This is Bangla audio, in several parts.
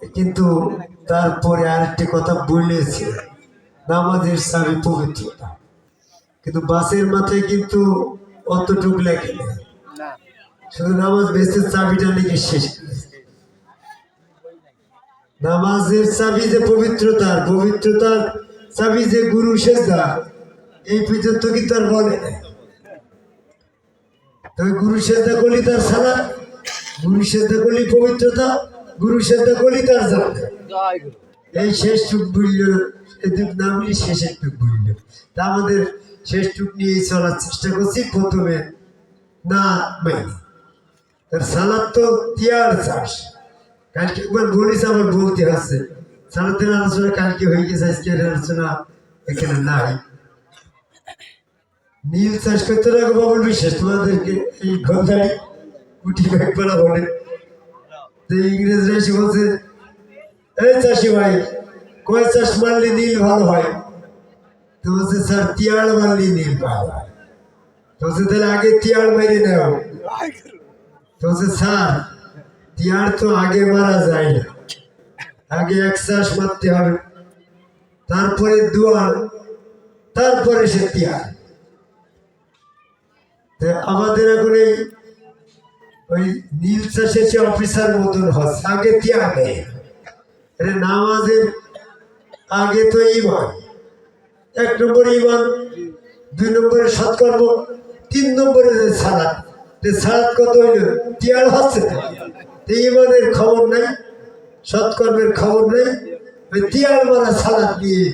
কিন্তু তারপরে আরেকটি কথা বলেছে নামাজের চাবি পবিত্রতা কিন্তু বাসের মাথায় কিন্তু অতটুক লেখে নেই শুধু নামাজ বেসের চাবিটা লিখে শেষ নামাজের চাবি যে পবিত্রতার পবিত্রতার চাবি যে গুরু সেজদা এই পর্যন্ত কিন্তু আর বলে নাই তবে গুরু সেজদা করলি তার সারা গুরু সেজদা করলি পবিত্রতা গুরু সেজদা করলি তার জানা এই শেষ টুক বলল এদিক না বলি শেষের টুক বলল। তা আমাদের শেষ টুক নিয়ে চলার চেষ্টা করছি প্রথমে না মাইনি তার সালাদ তো তিয়ার চাষ। কালকে একবার বলিস আমার বলতে আছে। সালাতের আলোচনা কালকে হয়ে গেছে আজকের আলোচনা এখানে নাই। নীল চাষ করতে রাখো বাবুল বিশ্বাস তোমাদেরকে এই ঘন্টায় কুটি ব্যাগবেলা বলে। তো ইংরেজরা এসে বলছে, এই চাষি ভাই, কয় চাষ মারলে নীল ভালো হয়? তো বলছে, স্যার তিয়াড় মারলে নীল ভালো হয়। তো বলছে, তাহলে আগে তিয়াড় মেরে নেও। তো বলছে, স্যার তিয়াড় তো আগে মারা যায় না। আগে এক চাষ মারতে হবে। তারপরে দুয়ার, তারপরে সে তিয়াড় তো আমাদের এখন এই ওই নীল চাষের যে অফিসার মতন হচ্ছে আগে তিয়াড় নেই আরে নামাজের আগে তো ইমান। এক নম্বরে ইমান, দুই নম্বরে সৎকর্ম, তিন নম্বরে যে সালাদ সালাদ কত হইল? তিয়ার হচ্ছে তো। ইমানের খবর নাই, সৎকর্মের খবর নেই। ওই তিয়ার মারা সালাদ নিয়ে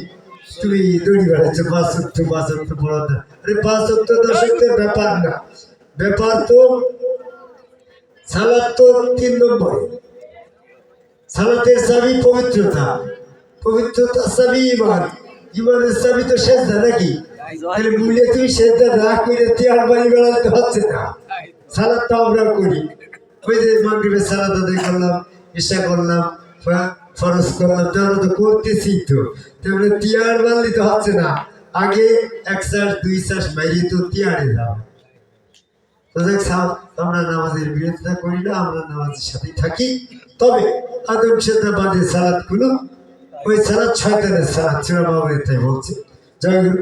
তুমি দড়ি বেড়াচ্ছ পাঁচ সত্য পাঁচ সত্য বড় আরে পাঁচ সত্য দশকের ব্যাপার না। ব্যাপার তো সালাদ তো তিন নম্বরে। সালাতের চাবি পবিত্রতা। পবিত্রতা চাবি ইমান। ইমানের চাবি তো নাকি? তুমি না করে বাড়ি বেড়াতে হচ্ছে না। সালাদ তো আমরা করি। ওই যে সালাদ আদায় করলাম করলাম করলাম তো আমরা তো করতেছি তো। তাহলে তিয়ার বাড়লি তো হচ্ছে না। আগে এক চাষ, দুই চাষ বাইরে তো তিয়ারে যাও তো দেখ আমরা নামাজের বিরোধিতা করি না, আমরা নামাজের সাথেই থাকি। তবে আদম সেটা বাদে সালাদগুলো ওই সালাদ ছয়তানের সালাদ ছিল বাবা বলছে। যাই গুরু।